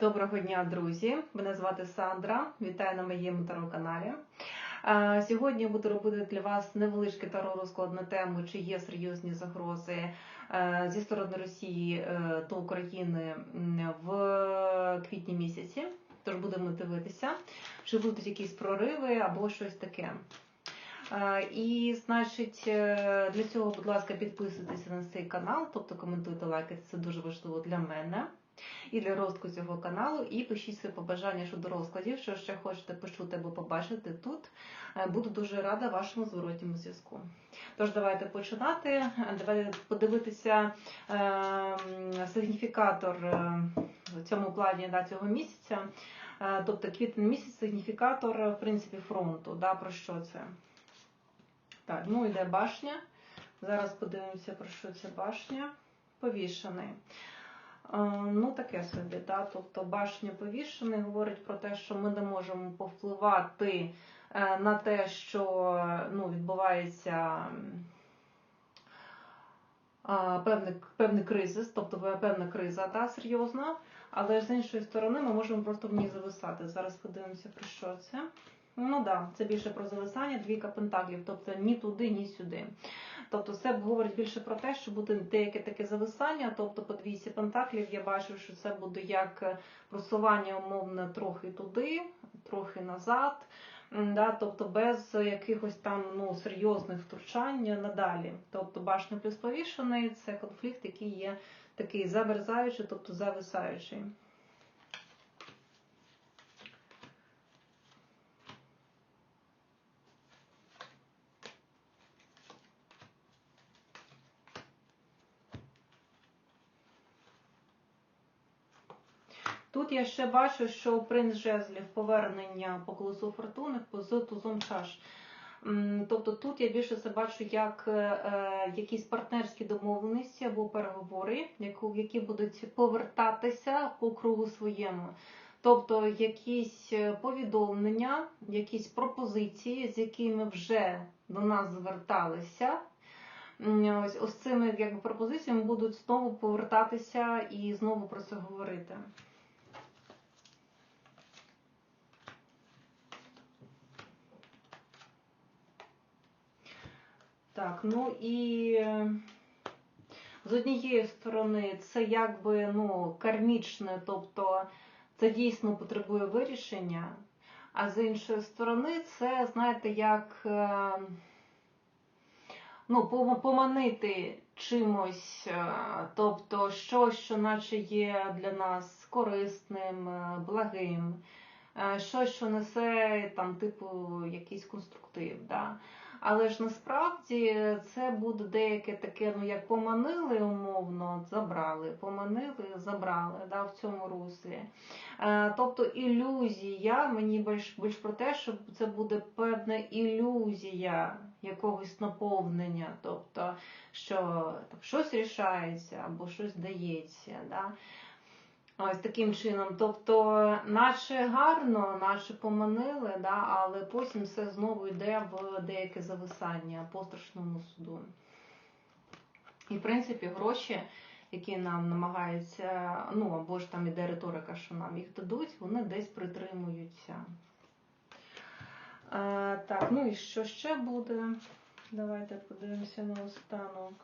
Доброго дня, друзі! Мене звати Сандра. Вітаю на моєму таро-каналі. Сьогодні я буду робити для вас невеличкий таро розклад на тему, чи є серйозні загрози е, зі сторони Росії е, до України в квітні місяці. Тож будемо дивитися, чи будуть якісь прориви або щось таке. І, значить, е, для цього, будь ласка, підписуйтесь на цей канал, тобто коментуйте, лайкайте, це дуже важливо для мене і для розвитку цього каналу. І пишіть свої побажання щодо розкладів, що ще хочете почути або побачити тут. Е, Буду дуже рада вашому зворотньому зв'язку. Тож, давайте починати. Давайте подивитися е, сигніфікатор е, в цьому плані да, цього місяця. Е, Тобто квітень місяць сигніфікатор, в принципі, фронту. Да, про що це? Так, ну йде башня. Зараз подивимося, про що ця башня. Повішений. Е, Ну, таке собі, да? тобто башня повішений говорить про те, що ми не можемо повпливати е, на те, що ну, відбувається певний, певний кризис, тобто певна криза да, серйозна, але з іншої сторони ми можемо просто в ній зависати. Зараз подивимося, про що це. Ну так, да, це більше про зависання, двійка пентаклів, тобто ні туди, ні сюди. Тобто це говорить більше про те, що буде деяке таке зависання, тобто по двійці пентаклів я бачу, що це буде як просування умовно трохи туди, трохи назад. Да, тобто без якихось там ну, серйозних втручань надалі. Тобто башня плюс повішений це конфлікт, який є такий заверзаючий, тобто зависаючий. Тут я ще бачу, що принц жезлів повернення по колесу фортуни з тузом чаш. Тобто тут я більше це бачу як е, е, якісь партнерські домовленості або переговори, які будуть повертатися по кругу своєму. Тобто якісь е, повідомлення, якісь пропозиції, з якими вже до нас зверталися. Ось, ось цими якби, пропозиціями будуть знову повертатися і знову про це говорити. Так, ну і е, з однієї сторони це якби ну, кармічне, тобто це дійсно потребує вирішення, а з іншої сторони, це, знаєте, як е, ну, поманити чимось, е, тобто щось, що наче є для нас корисним, благим, щось, що несе там, типу, якийсь конструктив. Да? Але ж насправді це буде деяке таке, ну як поманили умовно, забрали, поманили, забрали да, в цьому руслі. Е, тобто ілюзія, мені більш, більш про те, що це буде певна ілюзія якогось наповнення, тобто що там, щось рішається або щось дається. Да? Ось таким чином. Тобто, наче гарно, наче поманили, да, але потім все знову йде в деяке зависання по страшному суду. І, в принципі, гроші, які нам намагаються, ну або ж там іде риторика, що нам їх дадуть, вони десь притримуються. Е, так, ну і що ще буде? Давайте подивимося на останок.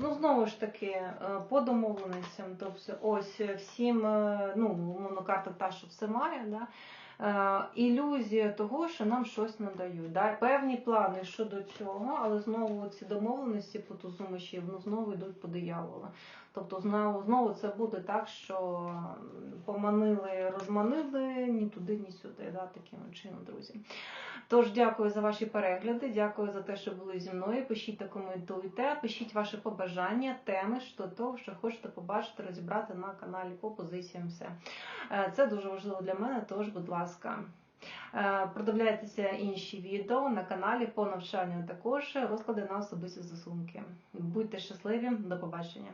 Ну, знову ж таки, е, по домовленостям, тобто ось всім, е, ну, умовно карта та, що все має, да? е, ілюзія того, що нам щось надають. Да? Певні плани щодо цього, але знову ці домовленості по тузу мечів, ну, знову йдуть по дияволу. Тобто знову, знову це буде так, що поманили, розманили ні туди, ні сюди. Да? Таким чином, друзі. Тож дякую за ваші перегляди, дякую за те, що були зі мною. Пишіть та коментуйте, пишіть ваші побажання, теми щодо того, що хочете побачити, розібрати на каналі по позиціям. Все Е, це дуже важливо для мене. Тож, будь ласка. Е, Продивляйтеся інші відео на каналі по навчанню також розклади на особисті застосунки. Будьте щасливі, до побачення.